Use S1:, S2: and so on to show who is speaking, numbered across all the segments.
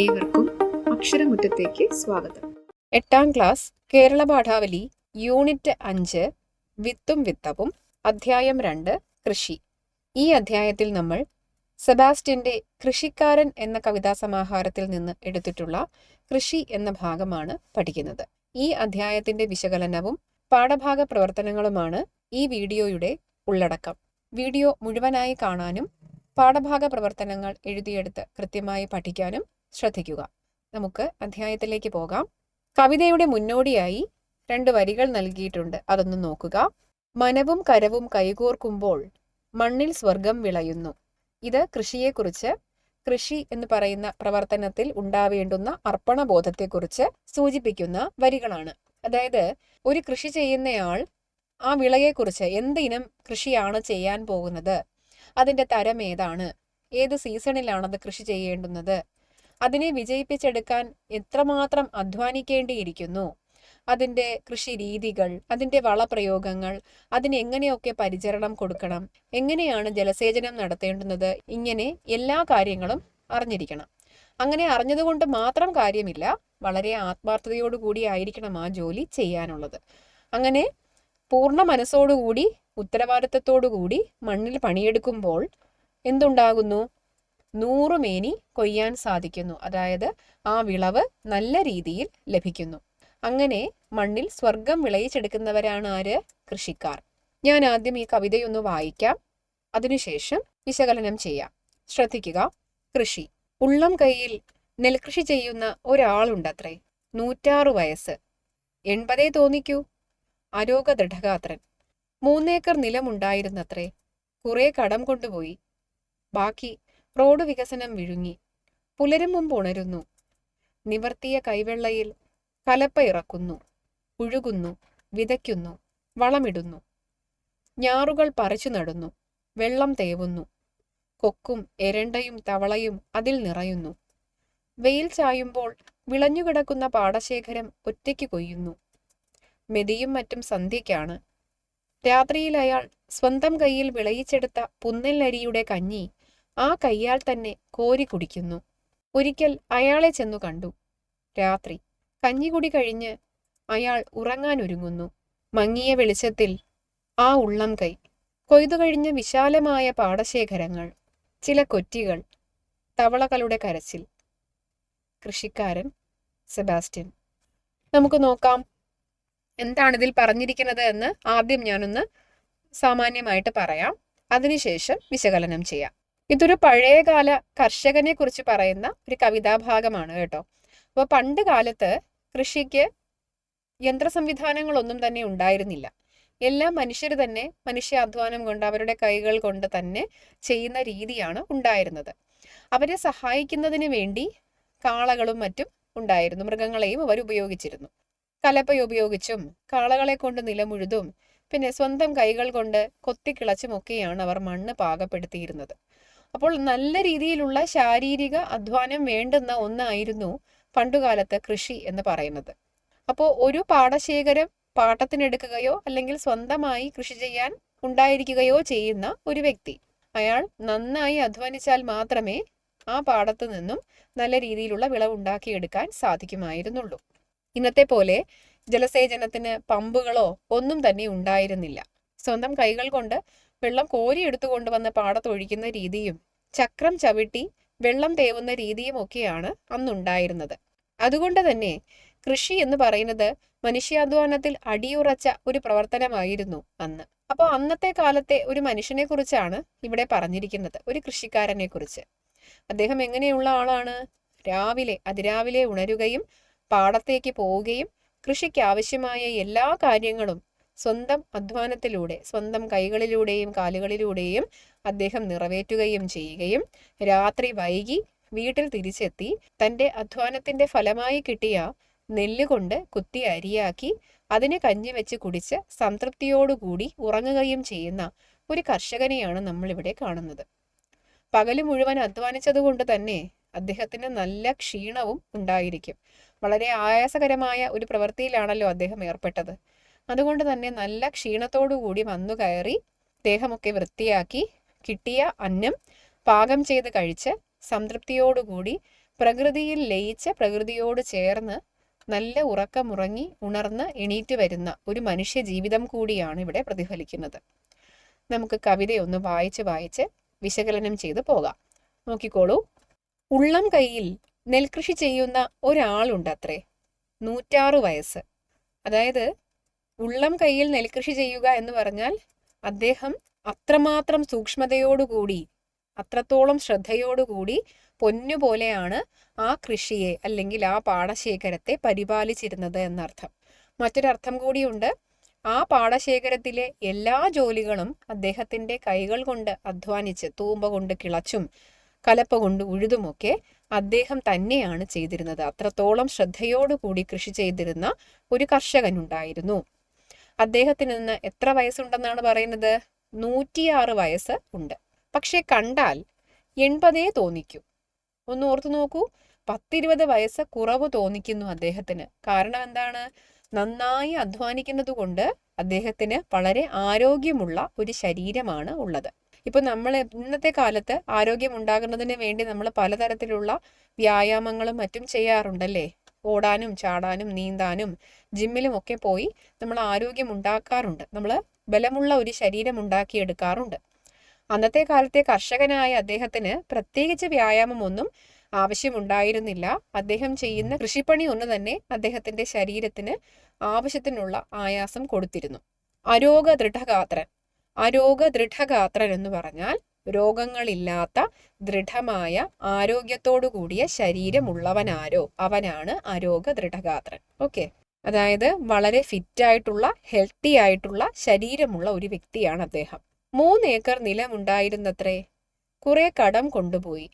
S1: ഏവർക്കും അക്ഷരമുറ്റത്തേക്ക് സ്വാഗതം.
S2: എട്ടാം ക്ലാസ് കേരള പാഠാവലി യൂണിറ്റ് അഞ്ച് വിത്തും വിത്തവും അധ്യായം രണ്ട് കൃഷി. ഈ അധ്യായത്തിൽ നമ്മൾ സെബാസ്റ്റ്യന്റെ കൃഷിക്കാരൻ എന്ന കവിതാ സമാഹാരത്തിൽ നിന്ന് എടുത്തിട്ടുള്ള കൃഷി എന്ന ഭാഗമാണ് പഠിക്കുന്നത്. ഈ അധ്യായത്തിന്റെ വിശകലനവും പാഠഭാഗ പ്രവർത്തനങ്ങളുമാണ് ഈ വീഡിയോയുടെ ഉള്ളടക്കം. വീഡിയോ മുഴുവനായി കാണാനും പാഠഭാഗ പ്രവർത്തനങ്ങൾ എഴുതിയെടുത്ത് കൃത്യമായി പഠിക്കാനും ശ്രദ്ധിക്കുക. നമുക്ക് അധ്യായത്തിലേക്ക് പോകാം. കവിതയുടെ മുന്നോടിയായി രണ്ട് വരികൾ നൽകിയിട്ടുണ്ട്. അതൊന്ന് നോക്കുക. മനവും കരവും കൈകോർക്കുമ്പോൾ മണ്ണിൽ സ്വർഗം വിളയുന്നു. ഇത് കൃഷിയെക്കുറിച്ച് കൃഷി എന്ന് പറയുന്ന പ്രവർത്തനത്തിൽ ഉണ്ടാവേണ്ടുന്ന അർപ്പണബോധത്തെക്കുറിച്ച് സൂചിപ്പിക്കുന്ന വരികളാണ്. അതായത് ഒരു കൃഷി ചെയ്യുന്നയാൾ ആ വിളയെക്കുറിച്ച് എന്ത് കൃഷിയാണ് ചെയ്യാൻ പോകുന്നത്? അതിന്റെ തരം ഏതാണ്? ഏത് സീസണിലാണത് കൃഷി ചെയ്യേണ്ടുന്നത്? അതിനെ വിജയിപ്പിച്ചെടുക്കാൻ എത്രമാത്രം അധ്വാനിക്കേണ്ടിയിരിക്കുന്നു? അതിന്റെ കൃഷി രീതികൾ അതിന്റെ വളപ്രയോഗങ്ങൾ അതിനെങ്ങനെയൊക്കെ പരിചരണം കൊടുക്കണം എങ്ങനെയാണ് ജലസേചനം നടത്തേണ്ടുന്നത് ഇങ്ങനെ എല്ലാ കാര്യങ്ങളും അറിഞ്ഞിരിക്കണം. അങ്ങനെ അറിഞ്ഞതുകൊണ്ട് മാത്രം കാര്യമില്ല വളരെ ആത്മാർത്ഥതയോടുകൂടി ആയിരിക്കണം ആ ജോലി ചെയ്യാനുള്ളത്. അങ്ങനെ പൂർണ മനസ്സോടുകൂടി ഉത്തരവാദിത്തത്തോടുകൂടി മണ്ണിൽ പണിയെടുക്കുമ്പോൾ എന്തുണ്ടാകുന്നു? നൂറുമേനി കൊയ്യാൻ സാധിക്കുന്നു. അതായത് ആ വിളവ് നല്ല രീതിയിൽ ലഭിക്കുന്നു. അങ്ങനെ മണ്ണിൽ സ്വർഗം വിളയിച്ചെടുക്കുന്നവരാണ് ആര്? കൃഷിക്കാർ. ഞാൻ ആദ്യം ഈ കവിതയൊന്ന് വായിക്കാം. അതിനുശേഷം വിശകലനം ചെയ്യാം. ശ്രദ്ധിക്കുക. കൃഷി. ഉള്ളം കൈയിൽ നെൽകൃഷി ചെയ്യുന്ന ഒരാളുണ്ടത്രേ. നൂറ്റാറു വയസ്സ്. എൺപതേ തോന്നിക്കൂ. അരോഗ ദൃഢഗാത്രൻ മൂന്നേക്കർ നിലമുണ്ടായിരുന്നത്രേ. കുറെ കടം കൊണ്ടുപോയി. ബാക്കി റോഡ് വികസനം വിഴുങ്ങി. പുലരും മുമ്പ് ഉണരുന്നു. നിവർത്തിയ കൈവെള്ളയിൽ കലപ്പ ഇറക്കുന്നു. ഉഴുകുന്നു വിതയ്ക്കുന്നു. വളമിടുന്നു. ഞാറുകൾ പറിച്ചു നടുന്നു. വെള്ളം തേവുന്നു. കൊക്കും എരണ്ടയും തവളയും അതിൽ നിറയുന്നു. വെയിൽ ചായുമ്പോൾ വിളഞ്ഞുകിടക്കുന്ന പാടശേഖരം ഒറ്റയ്ക്ക് കൊയ്യുന്നു. മെതിയും മറ്റും സന്ധ്യയ്ക്കാണ്. രാത്രിയിൽ അയാൾ സ്വന്തം കൈയിൽ വിളയിച്ചെടുത്ത പുന്നല്ലരിയുടെ കഞ്ഞി ആ കയ്യാൽ തന്നെ കോരി കുടിക്കുന്നു. ഒരിക്കൽ അയാളെ ചെന്നു കണ്ടു. രാത്രി. കഞ്ഞികുടി കഴിഞ്ഞ് അയാൾ ഉറങ്ങാനൊരുങ്ങുന്നു മങ്ങിയ വെളിച്ചത്തിൽ ആ ഉള്ളം കൈ. കൊയ്തു കഴിഞ്ഞ വിശാലമായ പാടശേഖരങ്ങൾ. ചില കൊറ്റികൾ. തവളകളുടെ കരച്ചിൽ. കൃഷിക്കാരൻ സെബാസ്റ്റ്യൻ. നമുക്ക് നോക്കാം. എന്താണ് ഇതിൽ പറഞ്ഞിരിക്കുന്നത് എന്ന് ആദ്യം ഞാനൊന്ന് സാമാന്യമായിട്ട് പറയാം. അതിനുശേഷം വിശകലനം ചെയ്യാം. ഇതൊരു പഴയകാല കർഷകനെ കുറിച്ച് പറയുന്ന ഒരു കവിതാഭാഗമാണ് കേട്ടോ. അപ്പോൾ പണ്ട് കാലത്ത് കൃഷിക്ക് യന്ത്ര സംവിധാനങ്ങളൊന്നും തന്നെ ഉണ്ടായിരുന്നില്ല. എല്ലാ മനുഷ്യർ തന്നെ മനുഷ്യാധ്വാനം കൊണ്ട് അവരുടെ കൈകൾ കൊണ്ട് തന്നെ ചെയ്യുന്ന രീതിയാണ് ഉണ്ടായിരുന്നത്. അവരെ സഹായിക്കുന്നതിന് വേണ്ടി കാളകളും മറ്റും ഉണ്ടായിരുന്നു മൃഗങ്ങളെയും അവർ ഉപയോഗിച്ചിരുന്നു. കലപ്പ ഉപയോഗിച്ചും കാളകളെ കൊണ്ട് നിലമുഴുതും പിന്നെ സ്വന്തം കൈകൾ കൊണ്ട് കൊത്തിക്കിളച്ചുമൊക്കെയാണ് അവർ മണ്ണ് പാകപ്പെടുത്തിയിരുന്നത്. അപ്പോൾ നല്ല രീതിയിലുള്ള ശാരീരിക അധ്വാനം വേണ്ടുന്ന ഒന്നായിരുന്നു പണ്ടുകാലത്ത് കൃഷി എന്ന് പറയുന്നത്. അപ്പോൾ ഒരു പാടശേഖരം പാട്ടത്തിനെടുക്കുകയോ അല്ലെങ്കിൽ സ്വന്തമായി കൃഷി ചെയ്യാൻ ഉണ്ടായിരിക്കുകയോ ചെയ്യുന്ന ഒരു വ്യക്തി. അയാൾ നന്നായി അധ്വാനിച്ചാൽ മാത്രമേ ആ പാടത്തു നിന്നും നല്ല രീതിയിലുള്ള വിളവ് ഉണ്ടാക്കിയെടുക്കാൻ സാധിക്കുമായിരുന്നുള്ളൂ. ഇന്നത്തെ പോലെ ജലസേചനത്തിന് പമ്പുകളോ ഒന്നും തന്നെ ഉണ്ടായിരുന്നില്ല. സ്വന്തം കൈകൾ കൊണ്ട് വെള്ളം കോരി എടുത്തുകൊണ്ടുവന്ന് പാടത്തൊഴിക്കുന്ന രീതിയും ചക്രം ചവിട്ടി വെള്ളം തേവുന്ന രീതിയും ഒക്കെയാണ് അന്നുണ്ടായിരുന്നത്. അതുകൊണ്ട് തന്നെ കൃഷി എന്ന് പറയുന്നത് മനുഷ്യാധ്വാനത്തിൽ അടിയുറച്ച ഒരു പ്രവർത്തനമായിരുന്നു അന്ന്. അപ്പോൾ അന്നത്തെ കാലത്തെ ഒരു മനുഷ്യനെ കുറിച്ചാണ് ഇവിടെ പറഞ്ഞിരിക്കുന്നത് ഒരു കൃഷിക്കാരനെ കുറിച്ച്. അദ്ദേഹം എങ്ങനെയുള്ള ആളാണ്? രാവിലെ അതിരാവിലെ ഉണരുകയും പാടത്തേക്ക് പോവുകയും കൃഷിക്ക് ആവശ്യമായ എല്ലാ കാര്യങ്ങളും സ്വന്തം അധ്വാനത്തിലൂടെ സ്വന്തം കൈകളിലൂടെയും കാലുകളിലൂടെയും അദ്ദേഹം നിറവേറ്റുകയും ചെയ്യുകയും രാത്രി വൈകി വീട്ടിൽ തിരിച്ചെത്തി തന്റെ അധ്വാനത്തിന്റെ ഫലമായി കിട്ടിയ നെല്ലുകൊണ്ട് കുത്തി അരിയാക്കി അതിനെ കഞ്ഞി വെച്ച് കുടിച്ച് സംതൃപ്തിയോടുകൂടി ഉറങ്ങുകയും ചെയ്യുന്ന ഒരു കർഷകനെയാണ് നമ്മളിവിടെ കാണുന്നത്. പകൽ മുഴുവൻ അധ്വാനിച്ചതുകൊണ്ട് തന്നെ അദ്ദേഹത്തിന് നല്ല ക്ഷീണവും ഉണ്ടായിരിക്കും. വളരെ ആയാസകരമായ ഒരു പ്രവൃത്തിയിലാണല്ലോ അദ്ദേഹം ഏർപ്പെട്ടത്. അതുകൊണ്ട് തന്നെ നല്ല ക്ഷീണത്തോടുകൂടി വന്നു കയറി ദേഹമൊക്കെ വൃത്തിയാക്കി കിട്ടിയ അന്നം പാകം ചെയ്ത് കഴിച്ച് സംതൃപ്തിയോടുകൂടി പ്രകൃതിയിൽ ലയിച്ച് പ്രകൃതിയോട് ചേർന്ന് നല്ല ഉറക്കമുറങ്ങി ഉണർന്ന് എണീറ്റ് വരുന്ന ഒരു മനുഷ്യ ജീവിതം കൂടിയാണ് ഇവിടെ പ്രതിഫലിക്കുന്നത്. നമുക്ക് കവിതയൊന്ന് വായിച്ച് വായിച്ച് വിശകലനം ചെയ്തു പോകാം. നോക്കിക്കോളൂ. ഉള്ളം കൈയിൽ നെൽകൃഷി ചെയ്യുന്ന ഒരാളുണ്ടത്രേ. നൂറ്റാറ് വയസ്സ്. അതായത് ഉള്ളം കയ്യിൽ നെൽകൃഷി ചെയ്യുക എന്ന് പറഞ്ഞാൽ അദ്ദേഹം അത്രമാത്രം സൂക്ഷ്മതയോടുകൂടി അത്രത്തോളം ശ്രദ്ധയോടുകൂടി പൊന്നുപോലെയാണ് ആ കൃഷിയെ അല്ലെങ്കിൽ ആ പാടശേഖരത്തെ പരിപാലിച്ചിരുന്നത് എന്നർത്ഥം. മറ്റൊരർത്ഥം കൂടിയുണ്ട്. ആ പാടശേഖരത്തിലെ എല്ലാ ജോലികളും അദ്ദേഹത്തിന്റെ കൈകൾ കൊണ്ട് അധ്വാനിച്ച് തൂമ്പ കൊണ്ട് കിളച്ചും കലപ്പ കൊണ്ട് ഉഴുതുമൊക്കെ അദ്ദേഹം തന്നെയാണ് ചെയ്തിരുന്നത്. അത്രത്തോളം ശ്രദ്ധയോടുകൂടി കൃഷി ചെയ്തിരുന്ന ഒരു കർഷകനുണ്ടായിരുന്നു. അദ്ദേഹത്തിന് ഇന്ന് എത്ര വയസ്സുണ്ടെന്നാണ് പറയുന്നത്? നൂറ്റിയാറ് വയസ്സ് ഉണ്ട്. പക്ഷെ കണ്ടാൽ എൺപതേ തോന്നിക്കൂ. ഒന്ന് ഓർത്തു നോക്കൂ. പത്തിരുപത് വയസ്സ് കുറവ് തോന്നിക്കുന്നു അദ്ദേഹത്തിന്. കാരണം എന്താണ്? നന്നായി അധ്വാനിക്കുന്നത് കൊണ്ട് അദ്ദേഹത്തിന് വളരെ ആരോഗ്യമുള്ള ഒരു ശരീരമാണ് ഉള്ളത്. ഇപ്പൊ നമ്മൾ ഇന്നത്തെ കാലത്ത് ആരോഗ്യം ഉണ്ടാകുന്നതിന് വേണ്ടി നമ്മൾ പലതരത്തിലുള്ള വ്യായാമങ്ങളും മറ്റും ചെയ്യാറുണ്ടല്ലേ? ഓടാനും ചാടാനും നീന്താനും ജിമ്മിലും ഒക്കെ പോയി നമ്മൾ ആരോഗ്യം ഉണ്ടാക്കാറുണ്ട്. നമ്മൾ ബലമുള്ള ഒരു ശരീരം ഉണ്ടാക്കിയെടുക്കാറുണ്ട്. അന്നത്തെ കാലത്തെ കർഷകനായ അദ്ദേഹത്തിന് പ്രത്യേകിച്ച് വ്യായാമമൊന്നും ആവശ്യമുണ്ടായിരുന്നില്ല. അദ്ദേഹം ചെയ്യുന്ന കൃഷിപ്പണി ഒന്ന് തന്നെ അദ്ദേഹത്തിന്റെ ശരീരത്തിന് ആവശ്യത്തിനുള്ള ആയാസം കൊടുത്തിരുന്നു. അരോഗ ദൃഢഗാത്രൻ അരോഗ ദൃഢഗാത്രൻ എന്ന് പറഞ്ഞാൽ രോഗങ്ങളില്ലാത്ത ദൃഢമായ ആരോഗ്യത്തോടു കൂടിയ ശരീരമുള്ളവനാരോ അവനാണ് അരോഗ ദൃഢഗാത്രൻ ഓക്കെ അതായത് വളരെ ഫിറ്റ് ആയിട്ടുള്ള ഹെൽത്തി ആയിട്ടുള്ള ശരീരമുള്ള ഒരു വ്യക്തിയാണ് അദ്ദേഹം. മൂന്ന് ഏക്കർ നിലമുണ്ടായിരുന്നത്രേ. കുറെ കടം കൊണ്ടുപോയി.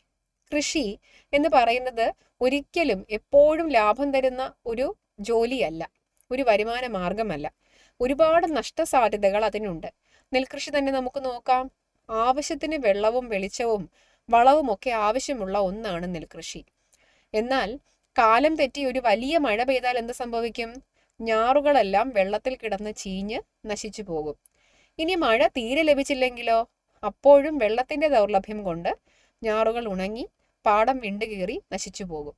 S2: കൃഷി എന്ന് പറയുന്നത് ഒരിക്കലും എപ്പോഴും ലാഭം തരുന്ന ഒരു ജോലിയല്ല. ഒരു വരുമാന മാർഗമല്ല ഒരുപാട് നഷ്ടസാധ്യതകൾ അതിനുണ്ട്. നെൽകൃഷി തന്നെ നമുക്ക് നോക്കാം. ആവശ്യത്തിന് വെള്ളവും വെളിച്ചവും വളവും ഒക്കെ ആവശ്യമുള്ള ഒന്നാണ് നെൽകൃഷി. എന്നാൽ കാലം തെറ്റി ഒരു വലിയ മഴ പെയ്താൽ എന്ത് സംഭവിക്കും? ഞാറുകളെല്ലാം വെള്ളത്തിൽ കിടന്ന് ചീഞ്ഞ് നശിച്ചു പോകും. ഇനി മഴ തീരെ ലഭിച്ചില്ലെങ്കിലോ? അപ്പോഴും വെള്ളത്തിന്റെ ദൗർലഭ്യം കൊണ്ട് ഞാറുകൾ ഉണങ്ങി പാടം വിണ്ടുകീറി നശിച്ചു പോകും.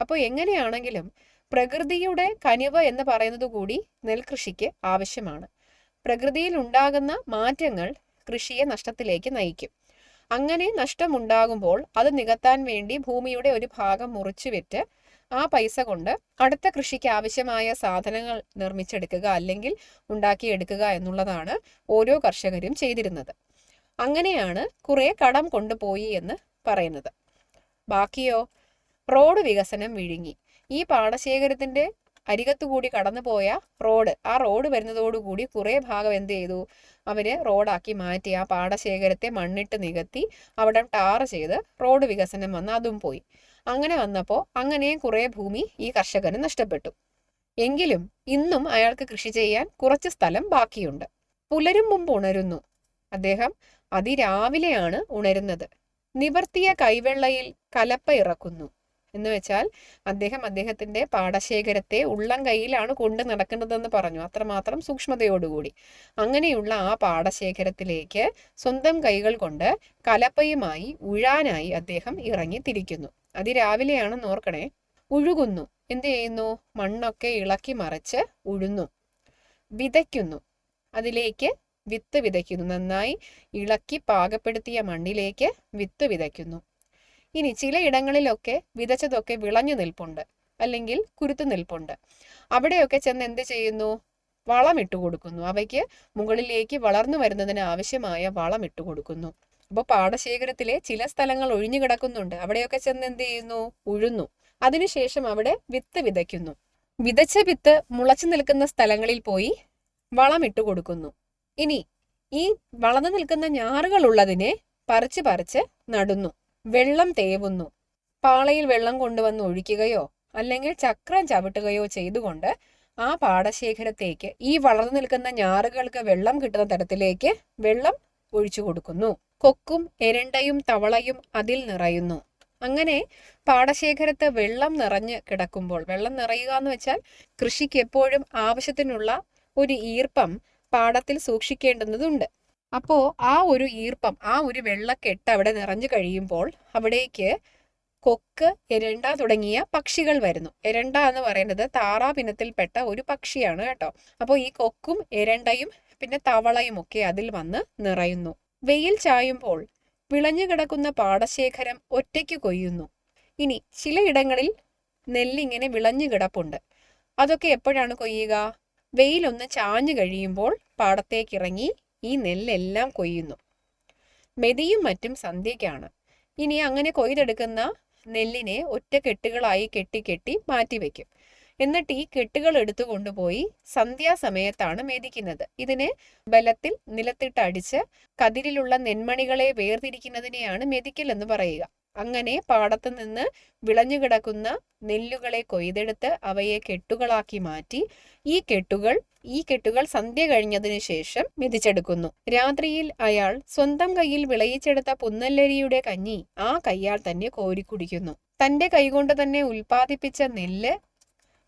S2: അപ്പോൾ എങ്ങനെയാണെങ്കിലും പ്രകൃതിയുടെ കനിവ് എന്ന് പറയുന്നത് കൂടി നെൽകൃഷിക്ക് ആവശ്യമാണ്. പ്രകൃതിയിൽ ഉണ്ടാകുന്ന മാറ്റങ്ങൾ കൃഷിയെ നഷ്ടത്തിലേക്ക് നയിക്കും. അങ്ങനെ നഷ്ടമുണ്ടാകുമ്പോൾ അത് നികത്താൻ വേണ്ടി ഭൂമിയുടെ ഒരു ഭാഗം മുറിച്ചു വിറ്റ് ആ പൈസ കൊണ്ട് അടുത്ത കൃഷിക്ക് ആവശ്യമായ സാധനങ്ങൾ നിർമ്മിച്ചെടുക്കുക അല്ലെങ്കിൽ ഉണ്ടാക്കിയെടുക്കുക എന്നുള്ളതാണ് ഓരോ കർഷകരും ചെയ്തിരുന്നത്. അങ്ങനെയാണ് കുറെ കടം കൊണ്ടുപോയി എന്ന് പറയുന്നത്. ബാക്കിയോ? റോഡ് വികസനം വിഴുങ്ങി. ഈ പാടശേഖരത്തിന്റെ അരികത്തുകൂടി കടന്നുപോയ റോഡ്. ആ റോഡ് വരുന്നതോടുകൂടി കുറെ ഭാഗം എന്ത് ചെയ്തു? അവർ റോഡാക്കി മാറ്റി. ആ പാടശേഖരത്തെ മണ്ണിട്ട് നികത്തി അവിടെ ടാർ ചെയ്ത് റോഡ് വികസനം വന്ന് അതും പോയി. അങ്ങനെ വന്നപ്പോൾ അങ്ങനെയും കുറെ ഭൂമി ഈ കർഷകന് നഷ്ടപ്പെട്ടു. എങ്കിലും ഇന്നും അയാൾക്ക് കൃഷി ചെയ്യാൻ കുറച്ച് സ്ഥലം ബാക്കിയുണ്ട്. പുലരും മുമ്പ് ഉണരുന്നു. അദ്ദേഹം അതിരാവിലെയാണ് ഉണരുന്നത്. നിവർത്തിയ കൈവെള്ളയിൽ കലപ്പ ഇറക്കുന്നു. എന്ന് വെച്ചാൽ അദ്ദേഹം അദ്ദേഹത്തിന്റെ പാടശേഖരത്തെ ഉള്ളം കയ്യിലാണ് കൊണ്ട് നടക്കുന്നതെന്ന് പറഞ്ഞു. അത്രമാത്രം സൂക്ഷ്മതയോടുകൂടി. അങ്ങനെയുള്ള ആ പാടശേഖരത്തിലേക്ക് സ്വന്തം കൈകൾ കൊണ്ട് കലപ്പയുമായി ഉഴാനായി അദ്ദേഹം ഇറങ്ങി തിരിക്കുന്നു. അതിരാവിലെയാണെന്ന് ഓർക്കണേ. ഉഴുകുന്നു. എന്ത് ചെയ്യുന്നു? മണ്ണൊക്കെ ഇളക്കി മറിച്ച് ഉഴുന്നു. വിതയ്ക്കുന്നു. അതിലേക്ക് വിത്ത് വിതയ്ക്കുന്നു. നന്നായി ഇളക്കി പാകപ്പെടുത്തിയ മണ്ണിലേക്ക് വിത്ത് വിതയ്ക്കുന്നു. ഇനി ചിലയിടങ്ങളിലൊക്കെ വിതച്ചതൊക്കെ വിളഞ്ഞു നിൽപ്പുണ്ട് അല്ലെങ്കിൽ കുരുത്തു നിൽപ്പുണ്ട്. അവിടെയൊക്കെ ചെന്ന് എന്ത് ചെയ്യുന്നു? വളം ഇട്ടു കൊടുക്കുന്നു. അവയ്ക്ക് മുകളിലേക്ക് വളർന്നു വരുന്നതിന് ആവശ്യമായ വളം ഇട്ടു കൊടുക്കുന്നു. അപ്പോൾ പാടശേഖരത്തിലെ ചില സ്ഥലങ്ങൾ ഒഴിഞ്ഞു കിടക്കുന്നുണ്ട്. അവിടെയൊക്കെ ചെന്ന് എന്ത് ചെയ്യുന്നു? ഉഴുന്നു. അതിനുശേഷം അവിടെ വിത്ത് വിതയ്ക്കുന്നു. വിതച്ച വിത്ത് മുളച്ചു നിൽക്കുന്ന സ്ഥലങ്ങളിൽ പോയി വളം ഇട്ടു കൊടുക്കുന്നു. ഇനി ഈ വളർന്നു നിൽക്കുന്ന ഞാറുകൾ ഉള്ളതിനെ പറിച്ച് പറിച്ച് നടുന്നു. വെള്ളം തേവുന്നു. പാളയിൽ വെള്ളം കൊണ്ടുവന്ന് ഒഴിക്കുകയോ അല്ലെങ്കിൽ ചക്രം ചവിട്ടുകയോ ചെയ്തുകൊണ്ട് ആ പാടശേഖരത്തേക്ക് ഈ വളർന്നു നിൽക്കുന്ന ഞാറുകൾക്ക് വെള്ളം കിട്ടുന്ന തരത്തിലേക്ക് വെള്ളം ഒഴിച്ചു കൊടുക്കുന്നു. കൊക്കും എരണ്ടയും തവളയും അതിൽ നിറയുന്നു. അങ്ങനെ പാടശേഖരത്ത് വെള്ളം നിറഞ്ഞ് കിടക്കുമ്പോൾ വെള്ളം നിറയുക എന്ന് വെച്ചാൽ കൃഷിക്ക് എപ്പോഴും ആവശ്യത്തിനുള്ള ഒരു ഈർപ്പം പാടത്തിൽ സൂക്ഷിക്കേണ്ടുന്നതുണ്ട്. അപ്പോൾ ആ ഒരു ഈർപ്പം ആ ഒരു വെള്ളക്കെട്ട് അവിടെ നിറഞ്ഞു കഴിയുമ്പോൾ അവിടേക്ക് കൊക്ക് എരണ്ട തുടങ്ങിയ പക്ഷികൾ വരുന്നു. എരണ്ട എന്ന് പറയുന്നത് താറാപിനത്തിൽപ്പെട്ട ഒരു പക്ഷിയാണ് കേട്ടോ. അപ്പോൾ ഈ കൊക്കും എരണ്ടയും പിന്നെ തവളയും ഒക്കെ അതിൽ വന്ന് നിറയുന്നു. വെയിൽ ചായുമ്പോൾ വിളഞ്ഞു കിടക്കുന്ന പാടശേഖരം ഒറ്റയ്ക്ക് കൊയ്യുന്നു. ഇനി ചിലയിടങ്ങളിൽ നെല്ലിങ്ങനെ വിളഞ്ഞു കിടപ്പുണ്ട്. അതൊക്കെ എപ്പോഴാണ് കൊയ്യുക? വെയിലൊന്ന് ചാഞ്ഞു കഴിയുമ്പോൾ പാടത്തേക്കിറങ്ങി ഈ നെല്ലെല്ലാം കൊയ്യുന്നു. മെതിയും മറ്റും സന്ധ്യയ്ക്കാണ്. ഇനി അങ്ങനെ കൊയ്തെടുക്കുന്ന നെല്ലിനെ ഒറ്റ കെട്ടുകളായി കെട്ടി കെട്ടി മാറ്റിവെക്കും എന്നിട്ട് ഈ കെട്ടുകൾ എടുത്തു കൊണ്ടുപോയി സന്ധ്യാസമയത്താണ് മെതിക്കുന്നത്. ഇതിനെ ബലത്തിൽ നിലത്തിട്ടടിച്ച് കതിരിലുള്ള നെന്മണികളെ വേർതിരിക്കുന്നതിനെയാണ് മെതിക്കൽ എന്ന് പറയുക. അങ്ങനെ പാടത്തു നിന്ന് വിളഞ്ഞു കിടക്കുന്ന നെല്ലുകളെ കൊയ്തെടുത്ത് അവയെ കെട്ടുകളാക്കി മാറ്റി ഈ കെട്ടുകൾ ഈ കെട്ടുകൾ സന്ധ്യ കഴിഞ്ഞതിന് ശേഷം മെതിച്ചെടുക്കുന്നു രാത്രിയിൽ അയാൾ സ്വന്തം കയ്യിൽ വിളയിച്ചെടുത്ത പുന്നല്ലരിയുടെ കഞ്ഞി ആ കയ്യാൽ തന്നെ കോരിക്കുടിക്കുന്നു തന്റെ കൈകൊണ്ട് തന്നെ ഉൽപ്പാദിപ്പിച്ച നെല്ല്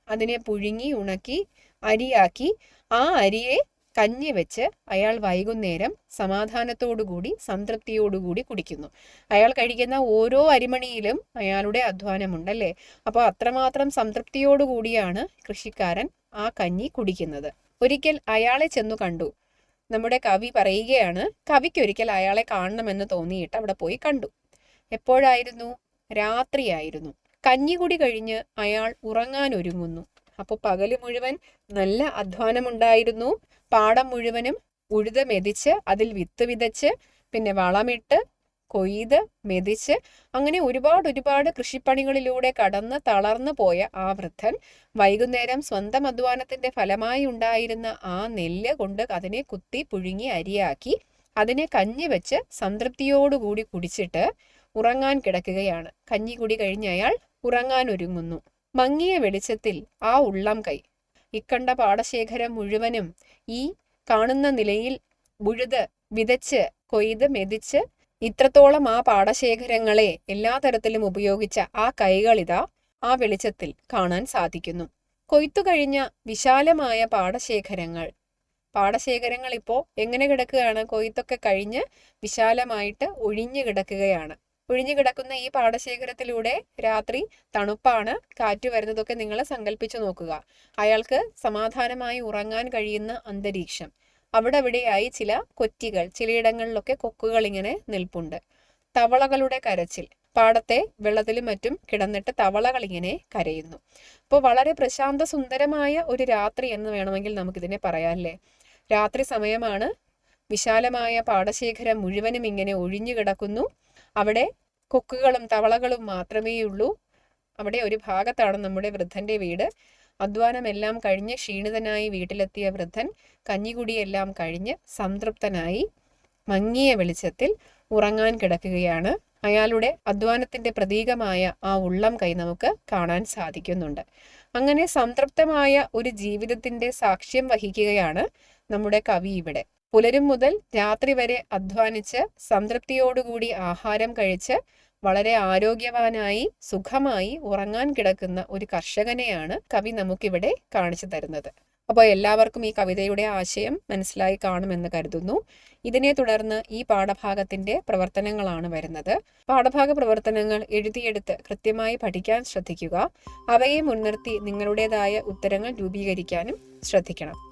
S2: അതിനെ പുഴുങ്ങി ഉണക്കി അരിയാക്കി ആ അരിയെ കഞ്ഞി വെച്ച് അയാൾ വൈകുന്നേരം സമാധാനത്തോടുകൂടി സംതൃപ്തിയോടുകൂടി കുടിക്കുന്നു. അയാൾ കഴിക്കുന്ന ഓരോ അരിമണിയിലും അയാളുടെ അധ്വാനമുണ്ടല്ലേ അപ്പോൾ അത്രമാത്രം സംതൃപ്തിയോടുകൂടിയാണ് കൃഷിക്കാരൻ ആ കഞ്ഞി കുടിക്കുന്നത്. ഒരിക്കൽ അയാളെ ചെന്നു കണ്ടു. നമ്മുടെ കവി പറയുകയാണ് കവിക്കൊരിക്കൽ അയാളെ കാണണമെന്ന് തോന്നിയിട്ട് അവിടെ പോയി കണ്ടു. എപ്പോഴായിരുന്നു? രാത്രിയായിരുന്നു. കഞ്ഞികുടി കഴിഞ്ഞ് അയാൾ ഉറങ്ങാൻ ഒരുങ്ങുന്നു അപ്പോൾ പകൽ മുഴുവൻ നല്ല അധ്വാനമുണ്ടായിരുന്നു. പാടം മുഴുവനും ഉഴുത് മെതിച്ച് അതിൽ വിത്ത് വിതച്ച് പിന്നെ വളമിട്ട് കൊയ്ത് മെതിച്ച് അങ്ങനെ ഒരുപാട് ഒരുപാട് കൃഷിപ്പണികളിലൂടെ കടന്ന് തളർന്നു പോയ ആ വൃദ്ധൻ വൈകുന്നേരം സ്വന്തം അധ്വാനത്തിന്റെ ഫലമായി ഉണ്ടായിരുന്ന ആ നെല്ല് കൊണ്ട് അതിനെ കുത്തി പുഴുങ്ങി അരിയാക്കി അതിനെ കഞ്ഞി വെച്ച് സംതൃപ്തിയോടുകൂടി കുടിച്ചിട്ട് ഉറങ്ങാൻ കിടക്കുകയാണ്. കഞ്ഞി കുടി കഴിഞ്ഞ് അയാൾ ഉറങ്ങാൻ ഒരുങ്ങുന്നു മങ്ങിയ വെളിച്ചത്തിൽ ആ ഉള്ളം കൈ. ഇക്കണ്ട പാടശേഖരം മുഴുവനും ഈ കാണുന്ന നിലയിൽ ഉഴുത് വിതച്ച് കൊയ്ത് മെതിച്ച് ഇത്രത്തോളം ആ പാടശേഖരങ്ങളെ എല്ലാ തരത്തിലും ഉപയോഗിച്ച ആ കൈകളിതാ ആ വെളിച്ചത്തിൽ കാണാൻ സാധിക്കുന്നു. കൊയ്ത്തു കഴിഞ്ഞ വിശാലമായ പാടശേഖരങ്ങൾ. പാടശേഖരങ്ങൾ ഇപ്പോൾ എങ്ങനെ കിടക്കുകയാണ്? കൊയ്ത്തൊക്കെ കഴിഞ്ഞ് വിശാലമായിട്ട് ഒഴിഞ്ഞു കിടക്കുകയാണ്. ഒഴിഞ്ഞു കിടക്കുന്ന ഈ പാടശേഖരത്തിലൂടെ രാത്രി തണുപ്പാണ്. കാറ്റ് വരുന്നതൊക്കെ നിങ്ങൾ സങ്കല്പിച്ചു നോക്കുക. അയാൾക്ക് സമാധാനമായി ഉറങ്ങാൻ കഴിയുന്ന അന്തരീക്ഷം. അവിടെ ഇവിടെയായി ചില കൊറ്റികൾ ചിലയിടങ്ങളിലൊക്കെ കൊക്കുകൾ ഇങ്ങനെ നിൽപ്പുണ്ട്. തവളകളുടെ കരച്ചിൽ. പാടത്തെ വെള്ളത്തിലും മറ്റും കിടന്നിട്ട് തവളകൾ ഇങ്ങനെ കരയുന്നു. അപ്പോൾ വളരെ പ്രശാന്ത സുന്ദരമായ ഒരു രാത്രി എന്ന് വേണമെങ്കിൽ നമുക്കിതിനെ പറയാല്ലേ രാത്രി സമയമാണ്. വിശാലമായ പാടശേഖരം മുഴുവനും ഇങ്ങനെ ഒഴിഞ്ഞു കിടക്കുന്നു. അവിടെ കൊക്കുകളും തവളകളും മാത്രമേ ഉള്ളൂ അവിടെ ഒരു ഭാഗത്താണ് നമ്മുടെ വൃദ്ധന്റെ വീട്. അധ്വാനമെല്ലാം കഴിഞ്ഞ് ക്ഷീണിതനായി വീട്ടിലെത്തിയ വൃദ്ധൻ കഞ്ഞികുടിയെല്ലാം കഴിഞ്ഞ് സംതൃപ്തനായി മങ്ങിയ വെളിച്ചത്തിൽ ഉറങ്ങാൻ കിടക്കുകയാണ്. അയാളുടെ അധ്വാനത്തിന്റെ പ്രതീകമായ ആ ഉള്ളം കൈ നമുക്ക് കാണാൻ സാധിക്കുന്നുണ്ട്. അങ്ങനെ സംതൃപ്തമായ ഒരു ജീവിതത്തിന്റെ സാക്ഷ്യം വഹിക്കുകയാണ് നമ്മുടെ കവി ഇവിടെ. പുലരും മുതൽ രാത്രി വരെ അധ്വാനിച്ച് സംതൃപ്തിയോടുകൂടി ആഹാരം കഴിച്ച് വളരെ ആരോഗ്യവാനായി സുഖമായി ഉറങ്ങാൻ കിടക്കുന്ന ഒരു കർഷകനെയാണ് കവി നമുക്കിവിടെ കാണിച്ചു തരുന്നത്. അപ്പോൾ എല്ലാവർക്കും ഈ കവിതയുടെ ആശയം മനസ്സിലായി കാണുമെന്ന് കരുതുന്നു. ഇതിനെ തുടർന്ന് ഈ പാഠഭാഗത്തിന്റെ പ്രവർത്തനങ്ങളാണ് വരുന്നത്. പാഠഭാഗ പ്രവർത്തനങ്ങൾ എഴുതിയെടുത്ത് കൃത്യമായി പഠിക്കാൻ ശ്രദ്ധിക്കുക. അവയെ മുൻനിർത്തി നിങ്ങളുടേതായ ഉത്തരങ്ങൾ രൂപീകരിക്കാനും ശ്രദ്ധിക്കണം.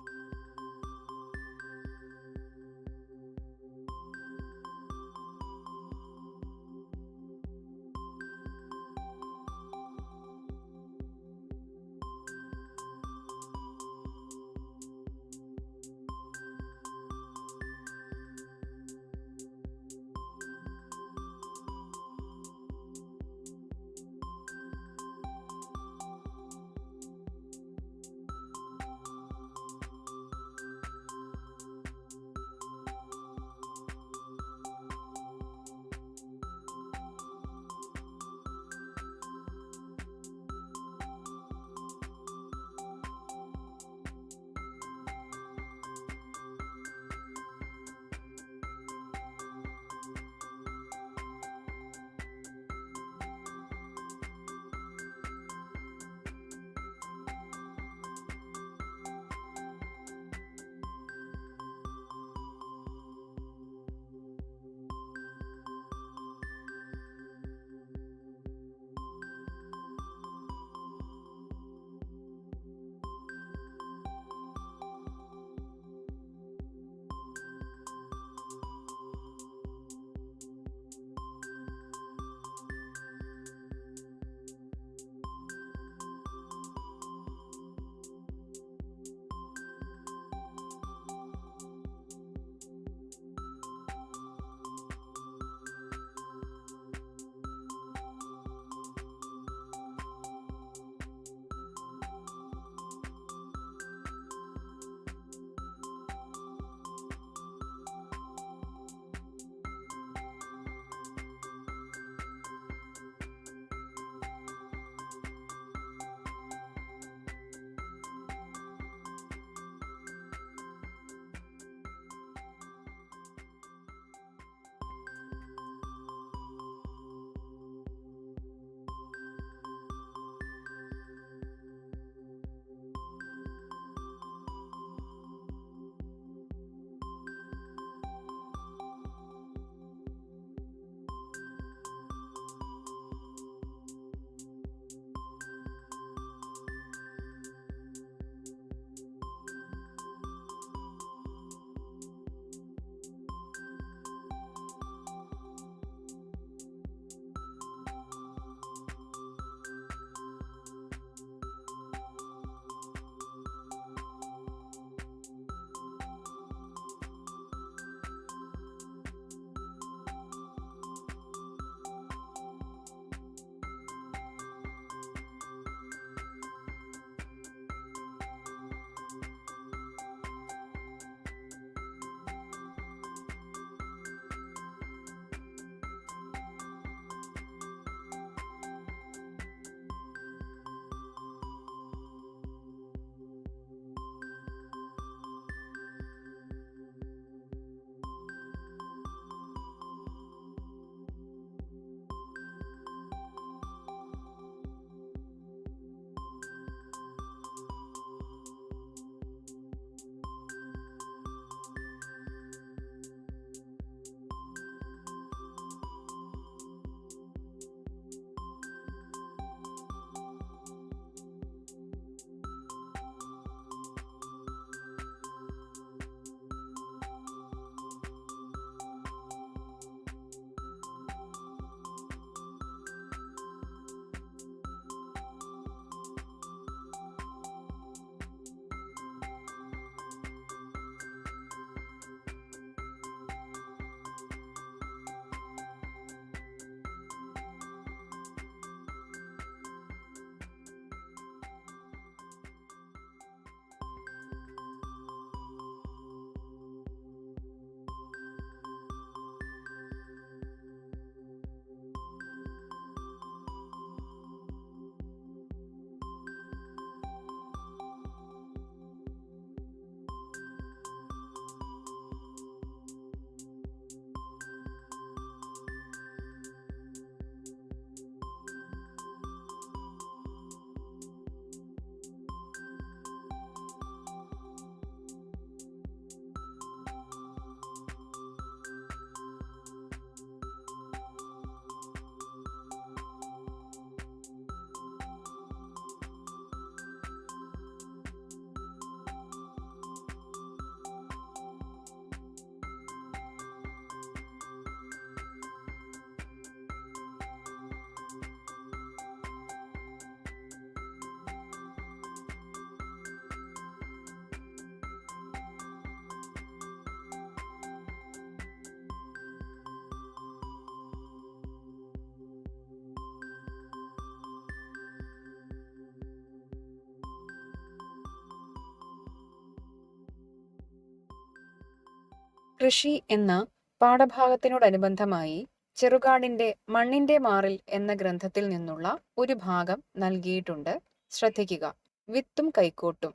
S2: കൃഷി എന്ന പാഠഭാഗത്തിനോടനുബന്ധമായി ചെറുകാടിന്റെ മണ്ണിന്റെ മാറിൽ എന്ന ഗ്രന്ഥത്തിൽ നിന്നുള്ള ഒരു ഭാഗം നൽകിയിട്ടുണ്ട്. ശ്രദ്ധിക്കുക. വിത്തും കൈക്കോട്ടും.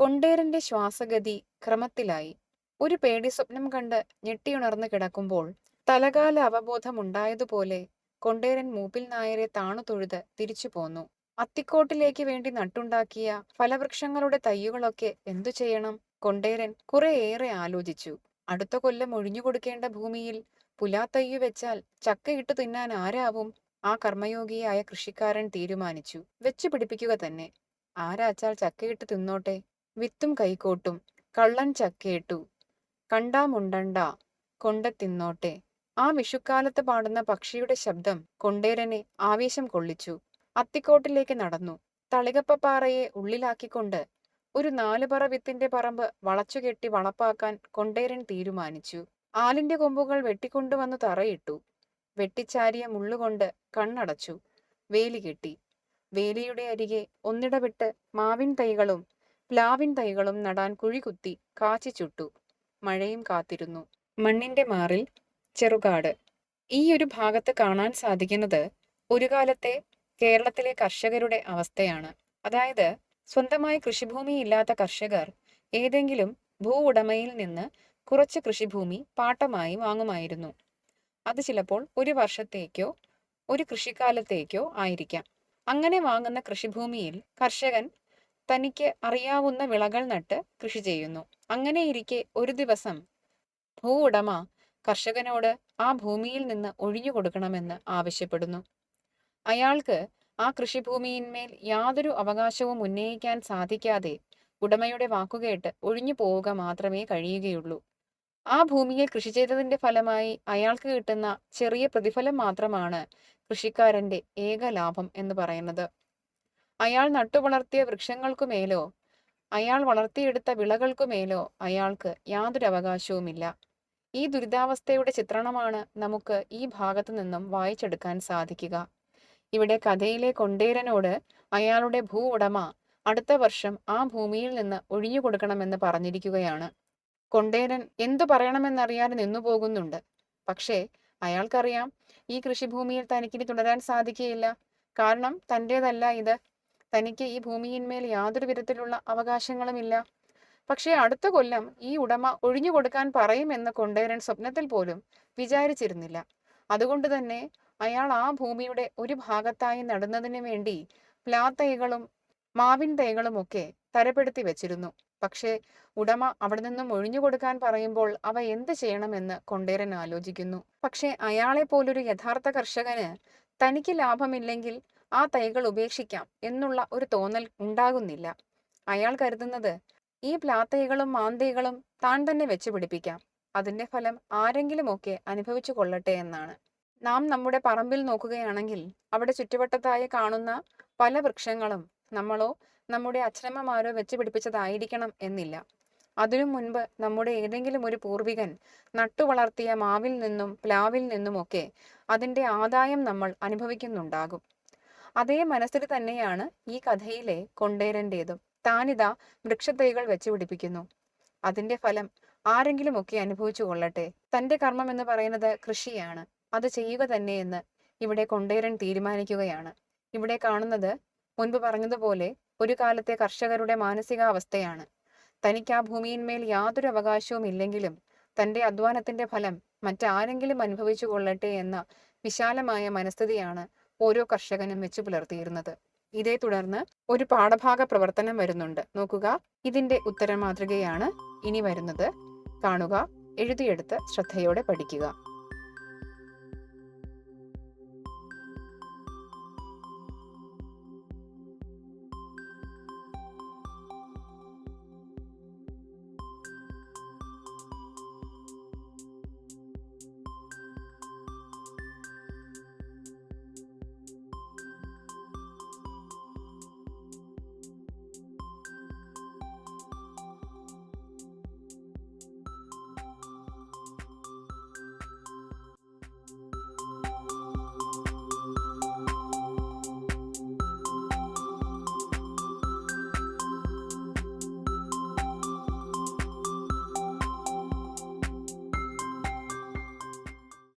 S2: കൊണ്ടേരന്റെ ശ്വാസഗതി ക്രമത്തിലായി. ഒരു പേടി സ്വപ്നം കണ്ട് ഞെട്ടിയുണർന്നു കിടക്കുമ്പോൾ തലകാല അവബോധമുണ്ടായതുപോലെ കൊണ്ടേരൻ മൂപ്പിൽ നായരെ താണു തൊഴുത് തിരിച്ചു പോന്നു. അത്തിക്കോട്ടിലേക്ക് വേണ്ടി നട്ടുണ്ടാക്കിയ ഫലവൃക്ഷങ്ങളുടെ തയ്യുകളൊക്കെ എന്തു ചെയ്യണം? കൊണ്ടേരൻ കുറെയേറെ ആലോചിച്ചു. അടുത്ത കൊല്ലം ഒഴിഞ്ഞു കൊടുക്കേണ്ട ഭൂമിയിൽ പുലാത്തയ്യു വെച്ചാൽ ചക്കയിട്ട് തിന്നാൻ ആരാവും? ആ കർമ്മയോഗിയായ കൃഷിക്കാരൻ തീരുമാനിച്ചു. വെച്ചു പിടിപ്പിക്കുക തന്നെ. ആരാച്ചാൽ ചക്കയിട്ട് തിന്നോട്ടെ? വിത്തും കൈക്കോട്ടും. കള്ളൻ ചക്കയിട്ടു കണ്ടാമുണ്ടണ്ട കൊണ്ട തിന്നോട്ടെ. ആ വിഷുക്കാലത്ത് പാടുന്ന പക്ഷിയുടെ ശബ്ദം കൊണ്ടേരനെ ആവേശം കൊള്ളിച്ചു. അത്തിക്കോട്ടിലേക്ക് നടന്നു. തളികപ്പപ്പാറയെ ഉള്ളിലാക്കിക്കൊണ്ട് ഒരു നാലുപറ വിത്തിന്റെ പറമ്പ് വളച്ചുകെട്ടി വളപ്പാക്കാൻ കൊണ്ടേരൻ തീരുമാനിച്ചു. ആലിന്റെ കൊമ്പുകൾ വെട്ടിക്കൊണ്ടുവന്ന് തറയിട്ടു. വെട്ടിച്ചാരിയ മുള്ളുകൊണ്ട് കണ്ണടച്ചു. വേലി കെട്ടി. വേലിയുടെ അരികെ ഒന്നിടവിട്ട് മാവിൻ തൈകളും പ്ലാവിൻ തൈകളും നടാൻ കുഴികുത്തി കാച്ചി ചുട്ടു. മഴയും കാത്തിരുന്നു. മണ്ണിന്റെ മാറിൽ ചെറുകാട്. ഈ ഒരു ഭാഗത്ത് കാണാൻ സാധിക്കുന്നത് ഒരു കാലത്തെ കേരളത്തിലെ കർഷകരുടെ അവസ്ഥയാണ്. അതായത് സ്വന്തമായി കൃഷിഭൂമി ഇല്ലാത്ത കർഷകർ ഏതെങ്കിലും ഭൂ ഉടമയിൽ നിന്ന് കുറച്ച് കൃഷിഭൂമി പാട്ടമായി വാങ്ങുമായിരുന്നു. അത് ചിലപ്പോൾ ഒരു വർഷത്തേക്കോ ഒരു കൃഷിക്കാലത്തേക്കോ ആയിരിക്കാം. അങ്ങനെ വാങ്ങുന്ന കൃഷിഭൂമിയിൽ കർഷകൻ തനിക്ക് അറിയാവുന്ന വിളകൾ നട്ട് കൃഷി ചെയ്യുന്നു. അങ്ങനെ ഇരിക്കെ ഒരു ദിവസം ഭൂ ഉടമ കർഷകനോട് ആ ഭൂമിയിൽ നിന്ന് ഒഴിഞ്ഞു കൊടുക്കണമെന്ന് ആവശ്യപ്പെടുന്നു. അയാൾക്ക് ആ കൃഷിഭൂമിയിന്മേൽ യാതൊരു അവകാശവും ഉന്നയിക്കാൻ സാധിക്കാതെ ഉടമയുടെ വാക്കുകേട്ട് ഒഴിഞ്ഞു പോവുക മാത്രമേ കഴിയുകയുള്ളൂ. ആ ഭൂമിയിൽ കൃഷി ചെയ്തതിന്റെ ഫലമായി അയാൾക്ക് കിട്ടുന്ന ചെറിയ പ്രതിഫലം മാത്രമാണ് കൃഷിക്കാരന്റെ ഏക ലാഭം എന്ന് പറയുന്നത്. അയാൾ നട്ടുവളർത്തിയ വൃക്ഷങ്ങൾക്കുമേലോ അയാൾ വളർത്തിയെടുത്ത വിളകൾക്കുമേലോ അയാൾക്ക് യാതൊരു അവകാശവുമില്ല. ഈ ദുരിതാവസ്ഥയുടെ ചിത്രണമാണ് നമുക്ക് ഈ ഭാഗത്തു നിന്നും വായിച്ചെടുക്കാൻ സാധിക്കുക. ഇവിടെ കഥയിലെ കൊണ്ടേരനോട് അയാളുടെ ഭൂ ഉടമ അടുത്ത വർഷം ആ ഭൂമിയിൽ നിന്ന് ഒഴിഞ്ഞു കൊടുക്കണമെന്ന് പറഞ്ഞിരിക്കുകയാണ്. കൊണ്ടേരൻ എന്തു പറയണമെന്നറിയാതെ നിന്നു പോകുന്നുണ്ട്. പക്ഷേ അയാൾക്കറിയാം ഈ കൃഷിഭൂമിയിൽ തനിക്കിനി തുടരാൻ സാധിക്കുകയില്ല. കാരണം തന്റേതല്ല ഇത്. തനിക്ക് ഈ ഭൂമിയിന്മേൽ യാതൊരു വിധത്തിലുള്ള അവകാശങ്ങളുമില്ല പക്ഷേ അടുത്ത കൊല്ലം ഈ ഉടമ ഒഴിഞ്ഞു കൊടുക്കാൻ പറയുമെന്ന് കൊണ്ടേരൻ സ്വപ്നത്തിൽ പോലും വിചാരിച്ചിരുന്നില്ല. അതുകൊണ്ട് തന്നെ അയാൾ ആ ഭൂമിയുടെ ഒരു ഭാഗത്തായി നടുന്നതിനു വേണ്ടി പ്ലാത്തൈകളും മാവിൻ തൈകളും ഒക്കെ തരപ്പെടുത്തി വെച്ചിരുന്നു. പക്ഷേ ഉടമ അവിടെ നിന്നും ഒഴിഞ്ഞു കൊടുക്കാൻ പറയുമ്പോൾ അവ എന്ത് ചെയ്യണമെന്ന് കൊണ്ടേരൻ ആലോചിക്കുന്നു. പക്ഷേ അയാളെ പോലൊരു യഥാർത്ഥ കർഷകന് തനിക്ക് ലാഭമില്ലെങ്കിൽ ആ തൈകൾ ഉപേക്ഷിക്കാം എന്നുള്ള ഒരു തോന്നൽ ഉണ്ടാകുന്നില്ല. അയാൾ കരുതുന്നത് ഈ പ്ലാത്തൈകളും മാന്തൈകളും താൻ തന്നെ വെച്ചുപിടിപ്പിക്കാം അതിന്റെ ഫലം ആരെങ്കിലുമൊക്കെ അനുഭവിച്ചു കൊള്ളട്ടെ എന്നാണ്. നാം നമ്മുടെ പറമ്പിൽ നോക്കുകയാണെങ്കിൽ അവിടെ ചുറ്റുവട്ടത്തായി കാണുന്ന പല വൃക്ഷങ്ങളും നമ്മളോ നമ്മുടെ അച്ഛനമ്മമാരോ വെച്ച് പിടിപ്പിച്ചതായിരിക്കണം എന്നില്ല. അതിനു മുൻപ് നമ്മുടെ ഏതെങ്കിലും ഒരു പൂർവികൻ നട്ടുവളർത്തിയ മാവിൽ നിന്നും പ്ലാവിൽ നിന്നുമൊക്കെ അതിന്റെ ആദായം നമ്മൾ അനുഭവിക്കുന്നുണ്ടാകും. അതേ മനസ്സിൽ തന്നെയാണ് ഈ കഥയിലെ കൊണ്ടേരന്റെതും. താനിതാ വൃക്ഷത്തൈകൾ വെച്ച് പിടിപ്പിക്കുന്നു. അതിന്റെ ഫലം ആരെങ്കിലുമൊക്കെ അനുഭവിച്ചു കൊള്ളട്ടെ. തന്റെ കർമ്മം എന്ന് പറയുന്നത് കൃഷിയാണ്. അത് ചെയ്യുക തന്നെ എന്ന് ഇവിടെ കൊണ്ടേരൻ തീരുമാനിക്കുകയാണ്. ഇവിടെ കാണുന്നത് മുൻപ് പറഞ്ഞതുപോലെ ഒരു കാലത്തെ കർഷകരുടെ മാനസികാവസ്ഥയാണ്. തനിക്ക് ആ ഭൂമിയിന്മേൽ യാതൊരു അവകാശവും ഇല്ലെങ്കിലും തന്റെ അധ്വാനത്തിന്റെ ഫലം മറ്റാരെങ്കിലും അനുഭവിച്ചു കൊള്ളട്ടെ എന്ന വിശാലമായ മനസ്ഥിതിയാണ് ഓരോ കർഷകനും വെച്ചു പുലർത്തിയിരുന്നത്. ഇതേ തുടർന്ന് ഒരു പാഠഭാഗ പ്രവർത്തനം വരുന്നുണ്ട്. നോക്കുക. ഇതിന്റെ ഉത്തരമാതൃകയാണ് ഇനി വരുന്നത്. കാണുക. എഴുതിയെടുത്ത് ശ്രദ്ധയോടെ പഠിക്കുക.